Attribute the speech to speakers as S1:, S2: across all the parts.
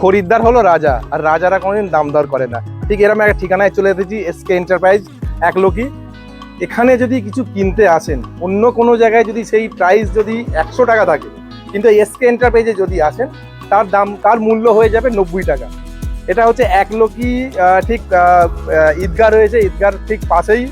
S1: খরিদ্দার হলো রাজা, আর রাজারা কোনোদিন দাম দর করে না। ঠিক এরকম একটা ঠিকানায় চলে এসেছি এসকে এন্টারপ্রাইজ এক লোকই এখানে যদি কিছু কিনতে আসেন, অন্য কোনো জায়গায় যদি সেই প্রাইস যদি একশো টাকা থাকে, কিন্তু এসকে এন্টারপ্রাইজে যদি আসেন, তার দাম, তার মূল্য হয়ে যাবে নব্বই টাকা। এটা হচ্ছে এক লোকই ঠিক ঈদগাহ রয়েছে ঈদগার ঠিক পাশেই।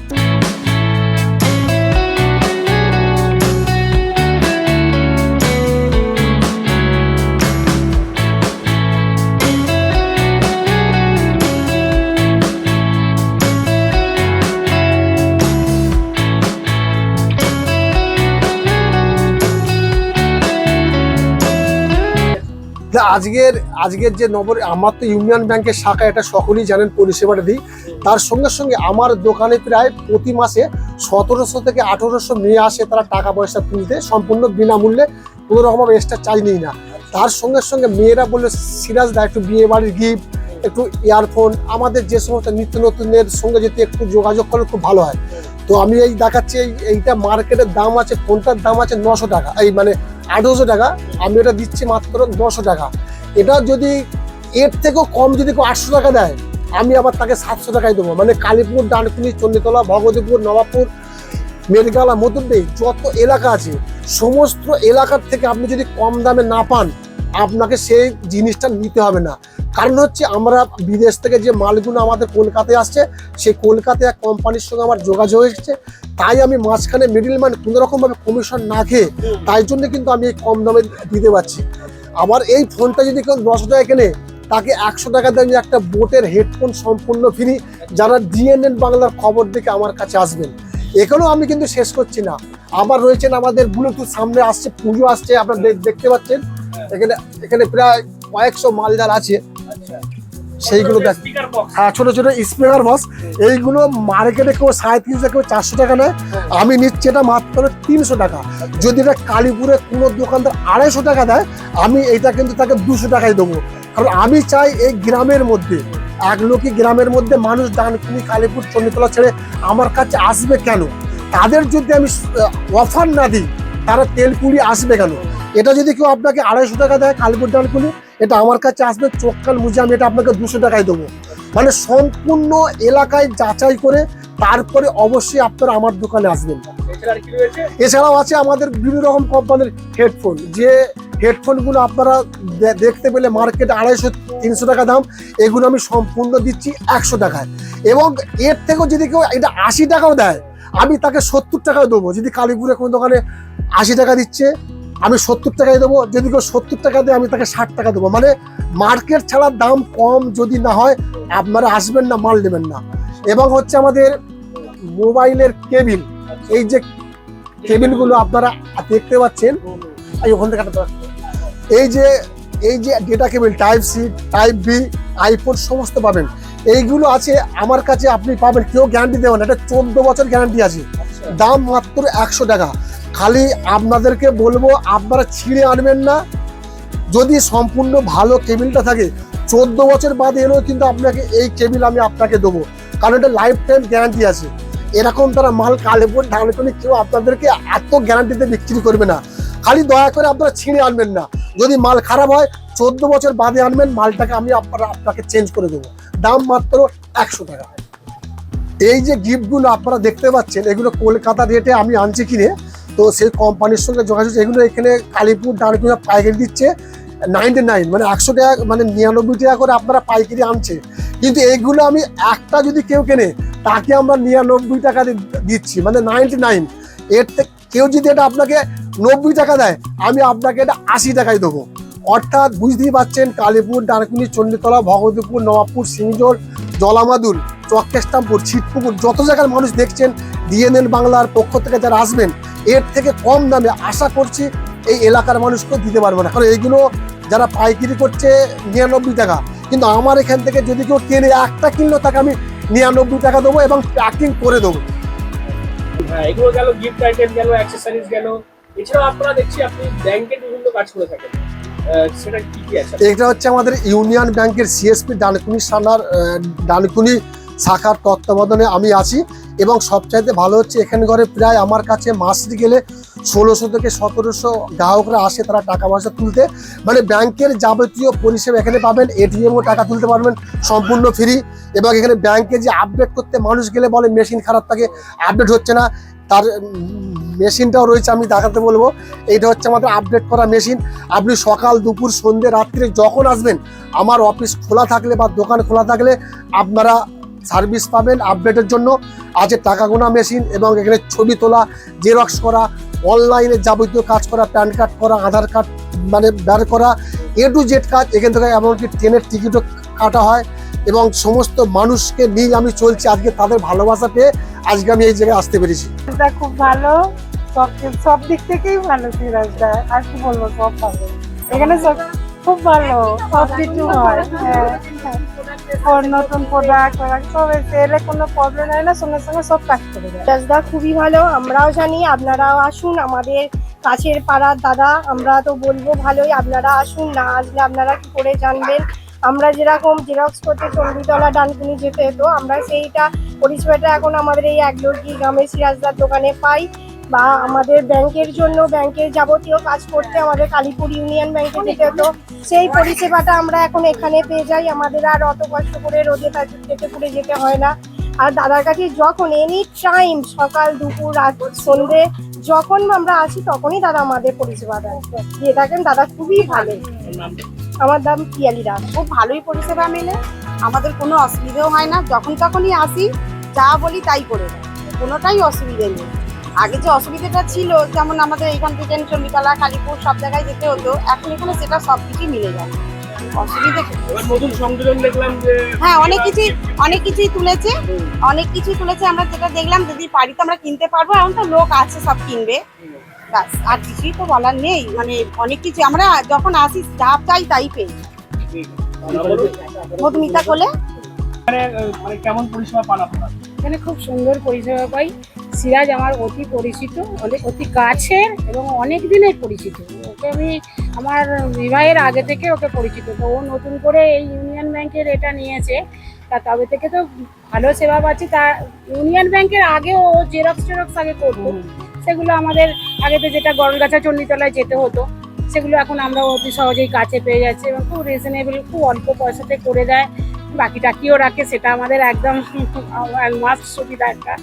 S2: আজকের আজকের যে নগর, আমার তো ইউনিয়ন ব্যাংকের শাখা, এটা সকলেই জানেন পরিষেবাটা দিই। তার সঙ্গে সঙ্গে আমার দোকানে প্রায় প্রতি মাসে সতেরোশো থেকে আঠেরোশো নিয়ে আসে তারা টাকা পয়সা তুলতে, সম্পূর্ণ বিনামূল্যে কোনো রকম এক্সট্রা চাই নেই না। তার সঙ্গে সঙ্গে মেয়েরা বলল সিরাজ দা, একটু বিয়ে বাড়ির গিফট একটু ইয়ারফোন আমাদের যে সমস্ত নিত্য নতুনের সঙ্গে যদি একটু যোগাযোগ করলে খুব ভালো হয়। তো আমি এই দেখাচ্ছি এইটা মার্কেটের দাম আছে ফোনটার দাম আছে নশো টাকা। এই মানে আঠেরোশো টাকা, আমি এটা দিচ্ছি মাত্র নশো টাকা। এটা যদি এর থেকেও কম যদি কেউ আটশো টাকা দেয়, আমি আবার তাকে সাতশো টাকায় দেবো। মানে কালীপুর, ডানকুনি, চণ্ডীতলা, ভগবতীপুর, নবাবপুর, মেরগালা মতুদ্দে যত এলাকা আছে, সমস্ত এলাকার থেকে আপনি যদি কম দামে না পান আপনাকে সেই জিনিসটা নিতে হবে না। কারণ হচ্ছে আমরা বিদেশ থেকে যে মালগুলো আমাদের কলকাতায় আসছে, সেই কলকাতায় এক কোম্পানির সঙ্গে আমার যোগাযোগ হয়েছে। তাই আমি মাঝখানে মিডিলম্যান কোনো রকমভাবে কমিশন না খেয়ে তাই জন্য কিন্তু আমি এই কম দামে দিতে পারছি। আবার এই ফোনটা যদি কেউ দশ টাকা কেনে তাকে একশো টাকা দামে একটা বোটের হেডফোন সম্পূর্ণ ফ্রি যারা ডিএনএন বাংলার খবর দেখে আমার কাছে আসবেন। এখানেও আমি কিন্তু শেষ করছি না। আবার রয়েছেন আমাদের ব্লুটুথ সামনে আসছে, পুজো আসছে, আপনারা দেখতে পাচ্ছেন। এখানে এখানে প্রায় কয়েকশো মালদার আছে। সেইগুলো দেখ। হ্যাঁ ছোট ছোট স্পিকার বক্স এইগুলো মার্কেটে কেউ সাড়ে তিনশো কেউ চারশো টাকা নেয়। আমি নিচ্ছি এটা মাত্র তিনশো টাকা। যদি এটা কালীপুরে কোনো দোকানদার আড়াইশো টাকা দেয় আমি এটা কিন্তু তাকে দুশো টাকায় দেবো। কারণ আমি চাই এই গ্রামের মধ্যে। এক লোকই গ্রামের মধ্যে মানুষ ডানকুনি কালীপুর চণ্ডীতলা ছেড়ে আমার কাছে আসবে কেন? তাদের যদি আমি অফার না দিই তারা তেলপুরি আসবে কেন? এটা যদি কেউ আপনাকে আড়াইশো টাকা দেয় কালীপুর ডানকুনি এটা আমার কাছে আসবে চোখ কান মুজে আমি এটা আপনাকে দুশো টাকায় দেবো। মানে সম্পূর্ণ এলাকায় যাচাই করে তারপরে অবশ্যই আপনারা আমার দোকানে আসবেন। এছাড়াও আছে আমাদের বিভিন্ন রকম কোম্পানির হেডফোন। যে হেডফোনগুলো আপনারা দেখতে পেলে মার্কেটে আড়াইশো তিনশো টাকা দাম এগুলো আমি সম্পূর্ণ দিচ্ছি একশো টাকায়। এবং এর থেকেও যদি কেউ এটা আশি টাকাও দেয় আমি তাকে সত্তর টাকাও দেবো। যদি কালীপুরে কোনো দোকানে আশি টাকা দিচ্ছে আমি সত্তর টাকায় দেবো, যদি কেউ সত্তর টাকা দেয়, আমি তাকে ষাট টাকা দেবো। মানে মার্কেট ছাড়া দাম কম যদি না হয়, আপনারা আসবেন না, মাল নেবেন না। এবং হচ্ছে আমাদের মোবাইলের কেবিল, এই যে কেবিলগুলো আপনারা দেখতে পাচ্ছেন, এই ওখান থেকে এই যে এই যে data cable type C type B iPhone সমস্ত পাবেন। এইগুলো আছে, আমার কাছে আপনি পাবেন, কেউ গ্যারান্টি দেবেন এটা চোদ্দ বছর গ্যারান্টি আছে। দাম মাত্র একশো টাকা। খালি আপনাদেরকে বলব, আপনারা ছিঁড়ে আনবেন না। যদি সম্পূর্ণ ভালো কেবিলটা থাকে, চোদ্দ বছর বাদে এলেও কিন্তু আপনাকে এই কেবিল আমি আপনাকে দেবো। কারণ এটা লাইফ টাইম গ্যারান্টি আছে। এরকম তারা মাল কালেপুর ঢালকুনি কেউ আপনাদেরকে এত গ্যারান্টিতে বিক্রি করবে না। খালি দয়া করে আপনারা ছিঁড়ে আনবেন না। যদি মাল খারাপ হয়, চোদ্দ বছর বাদে আনবেন, মালটাকে আমি আপনারা আপনাকে চেঞ্জ করে দেবো। দাম মাত্র একশো টাকা। এই যে গিফটগুলো আপনারা দেখতে পাচ্ছেন, এগুলো কলকাতা রেটে আমি আনছি কিনে তো সেই কোম্পানির সঙ্গে যোগাযোগ, এগুলো এখানে কালীপুর, ডানকুনা পাইকারি দিচ্ছে নাইনটি নাইন মানে একশো টাকা মানে নিরানব্বই টাকা করে আপনারা পাইকারি আনছে। কিন্তু এইগুলো আমি একটা যদি কেউ কেনে, তাকে আমরা নিরানব্বই টাকা দিচ্ছি মানে নাইনটি নাইন এর কেউ যদি এটা আপনাকে নব্বই টাকা দেয়, আমি আপনাকে এটা আশি টাকায় দেবো। অর্থাৎ বুঝতেই পারছেন, কালীপুর, ডানকুনি, চণ্ডীতলা, ভগবতীপুর, নবাবপুর সিংজোর জলামাদুর চক্কেস্টামপুর ছিটপুকুর, যত জায়গার মানুষ দেখছেন ডিএনএল বাংলার পক্ষ থেকে যারা আসবেন এর থেকে কম দামে আশা করছি এই এলাকার মানুষকেও দিতে পারব না। কারণ এইগুলো যারা পাইকারি করছে নিরানব্বই টাকা। কিন্তু আমার এখান থেকে যদি কেউ কেনে একটা কিনলো তাকে আমি নিরানব্বই টাকা দেবো এবং প্যাকিং করে দেবো।
S3: হ্যাঁ এগুলো গেল গিফট আইটেম গেল অ্যাক্সেসরিজ গেল। এছাড়াও আপনারা দেখছি আপনি ব্যাংকের বিভিন্ন কাজ করে থাকেন। সেটা কি কি আছে?
S2: এটা হচ্ছে আমাদের ইউনিয়ন ব্যাংকের সিএসপি ডানকুনি আহ, ডানকুনি শাখার তত্ত্বাবধানে আমি আছি। এবং সবচাইতে ভালো হচ্ছে এখানে ঘরে প্রায় আমার কাছে মাসে গেলে ষোলোশো থেকে সতেরোশো গ্রাহকরা আসে তারা টাকা পয়সা তুলতে। মানে ব্যাংকের যাবতীয় পরিষেবা এখানে পাবেন এটিএমও টাকা তুলতে পারবেন, সম্পূর্ণ ফ্রি। এবং এখানে ব্যাংকে যে আপডেট করতে মানুষ গেলে বলে মেশিন খারাপ থাকে, আপডেট হচ্ছে না। তার মেশিনটাও রয়েছে, আমি দেখাতে বলব। এইটা হচ্ছে আমাদের আপডেট করা মেশিন। আপনি সকাল, দুপুর, সন্ধ্যে, রাত্রে যখন আসবেন, আমার অফিস খোলা থাকলে বা দোকান খোলা থাকলে আপনারা সার্ভিস পাবেন আপডেটের জন্য। আছে টাকা গোনা মেশিন এবং এখানে ছবি তোলা, জেরক্স করা, অনলাইনে যাবতীয় কাজ করা, প্যান কার্ড করা, আধার কার্ড মানে বের করা, এ টু জেড কাজ, এখান থেকে এমনকি ট্রেনের টিকিটও কাটা হয় এবং সমস্ত মানুষকে নিয়ে আমি চলছি আজকে তাদের ভালোবাসা পেয়ে আজকে আমি এই জায়গায় আসতে পেরেছি।
S4: খুব ভালো। সব সব দিক থেকেই ভালো সিরাজটা আর কি বলব, সব ভালো। এখানে সব খুব ভালো, সব কিছু হয় হ্যাঁ। নতুন প্রোডাক্ট সব এলে কোনো প্রবলেম হয় না, সঙ্গে সঙ্গে সব কাজ করে
S5: রাজদা খুবই ভালো, আমরাও জানি, আপনারাও আসুন, আমাদের কাছের পাড়ার দাদা, আমরা তো বলব ভালোই, আপনারা আসুন, না আসলে আপনারা কি করে জানবেন? আমরা যেরকম জেরক্স করতে চণ্ডীতলা ডানকুনি যেতে হতো, আমরা সেইটা পরিষেবাটা এখন আমাদের এই একলকি গ্রামের সিরাজদার দোকানে পাই। বা আমাদের ব্যাংকের জন্য ব্যাংকের যাবতীয় কাজ করতে আমাদের কালীপুর ইউনিয়ন ব্যাংকে যেতে হতো। সেই পরিষেবাটা আমরা এখন এখানে পেয়ে যাই। আমাদের আর অত কষ্ট করে রোদে যেতে করে যেতে হয় না। আর দাদার কাছে যখন এনি টাইম সকাল, দুপুর, রাত, সন্ধে যখন আমরা আসি, তখনই দাদা আমাদের পরিষেবা দেন। দিয়ে থাকেন, দাদা খুবই ভালো। আমার দাম পিয়ালি দাস।
S6: খুব ভালোই পরিষেবা মেলে। আমাদের কোনো অসুবিধেও হয় না। যখন তখনই আসি, যা বলি তাই করে কোনোটাই অসুবিধে নেই। আগে যে অসুবিধাটা ছিল যেমন আমাদের এখান থেকে চণ্ডীতলা কালীপুর সব জায়গায় যেতে হতো এখন এখানে সেটা সব কিছুই মিলে যায় অসুবিধা
S3: নতুন সংযোজন দেখলাম যে
S6: হ্যাঁ অনেক কিছুই অনেক কিছুই তুলেছে অনেক কিছুই তুলেছে। আমরা যেটা দেখলাম যদি পারি তো আমরা কিনতে পারব এখন তো লোক আছে সব কিনবে। ব্যাস আর কিছুই তো বলার নেই। মানে অনেক কিছু আমরা যখন আসি যা চাই তাই মধুমিতা কোলে?
S3: মানে কেমন পরিষেবা পান আপনারা?
S7: এখানে খুব সুন্দর পরিষেবা পাই। সিরাজ আমার অতি পরিচিত অনেক অতি কাছের এবং অনেক দিনের পরিচিত। ওকে আমি আমার বিবাহের আগে থেকে ওকে পরিচিত। তো ও নতুন করে এই ইউনিয়ন ব্যাংকের এটা নিয়েছে। তা তবে থেকে তো ভালো সেবা পাচ্ছি। তা ইউনিয়ন ব্যাংকের আগেও ও জেরক্স টেরক্স আগে করতো। সেগুলো আমাদের আগেতে যেটা গরলগাছা চণ্ডীতলায় যেতে হতো সেগুলো এখন আমরা অতি সহজেই কাছে পেয়ে যাচ্ছি এবং খুব রিজনেবল খুব অল্প পয়সাতে করে দেয়। বাকি টাকিও রাখে সেটা আমাদের একদম মাস্ট সুবিধা একটা।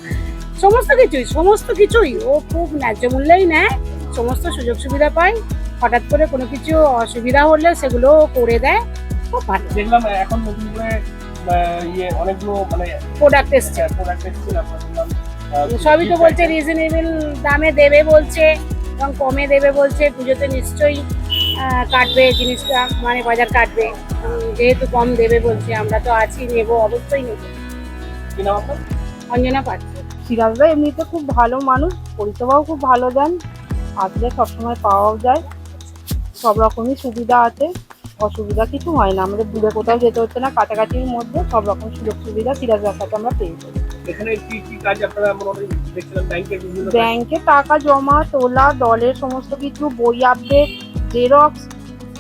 S7: সমস্ত কিছুই সমস্ত কিছুই। ও খুব ন্যায্য মূল্যেই নেয় সমস্ত সুযোগ সুবিধা পায়। হঠাৎ করে কোনো কিছু অসুবিধা হলে সেগুলো করে দেয়। খুব ভালো
S3: দেখলাম এখন নতুন করে ইয়ে অনেকগুলো মানে
S7: প্রোডাক্ট এসছে।
S3: প্রোডাক্ট
S7: সবই তো বলছে। রিজনেবল দামে দেবে বলছে এবং কমে দেবে বলছে পুজোতে নিশ্চয়ই কাটবে জিনিসটা মানে বাজার কাটবে। যেহেতু কম দেবে বলছে আমরা তো আছি নেব অবশ্যই নেব। অঞ্জনা পাচ্ছে
S4: সিরাজদা এমনিতে খুব ভালো মানুষ পরিষেবাও খুব ভালো দেন। আসলে সবসময় পাওয়াও যায়। সব রকমই সুবিধা আছে। অসুবিধা কিছু হয় না। আমাদের দূরে কোথাও যেতে হচ্ছে না কাছাকাছির মধ্যে সব রকম সুযোগ সুবিধা সিরাজদার কাছে আমরা পেয়ে যাই।
S3: এখানে কি কি কাজ আপনারা মোটামুটি দেখছিলাম? ব্যাংকের বিভিন্ন কাজ?
S4: ব্যাংকে টাকা জমা তোলা দলের সমস্ত কিছু বই আপডেট জেরক্স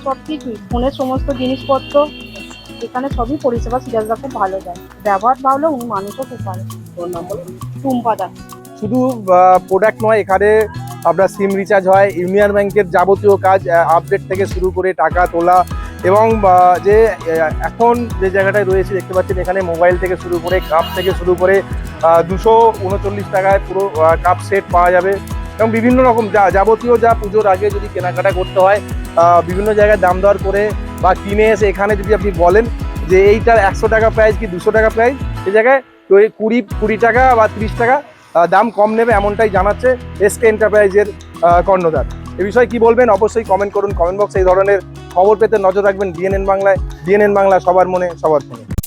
S4: সব কিছুই ফোনের সমস্ত জিনিসপত্র। এখানে সবই পরিষেবা সিরাজদা খুব ভালো দেয়। ব্যবহার ভালো উনি মানুষও খুব ভালো।
S1: শুধু প্রোডাক্ট নয়, এখানে আপনার সিম রিচার্জ হয় ইউনিয়ন ব্যাংকের যাবতীয় কাজ আপডেট থেকে শুরু করে টাকা তোলা এবং যে এখন যে জায়গাটায় রয়েছে, দেখতে পাচ্ছেন এখানে মোবাইল থেকে শুরু করে কাপ থেকে শুরু করে দুশো উনচল্লিশ টাকায় পুরো কাপ সেট পাওয়া যাবে এবং বিভিন্ন রকম যা, যাবতীয় যা পুজোর আগে যদি কেনাকাটা করতে হয় বিভিন্ন জায়গায় দাম দর করে বা কিনে এসে এখানে যদি আপনি বলেন যে এইটার একশো টাকা প্রাইস কি দুশো টাকা প্রাইস সেই জায়গায় কুড়ি কুড়ি টাকা বা তিরিশ টাকা দাম কম নেবে এমনটাই জানাচ্ছে এসকে এন্টারপ্রাইজের কর্ণধার। এ বিষয়ে কি বলবেন? অবশ্যই কমেন্ট করুন কমেন্ট বক্সে এই ধরনের খবর পেতে নজর রাখবেন। ডিএনএন বাংলায় ডিএনএন বাংলা সবার মনে, সবার ফোনে।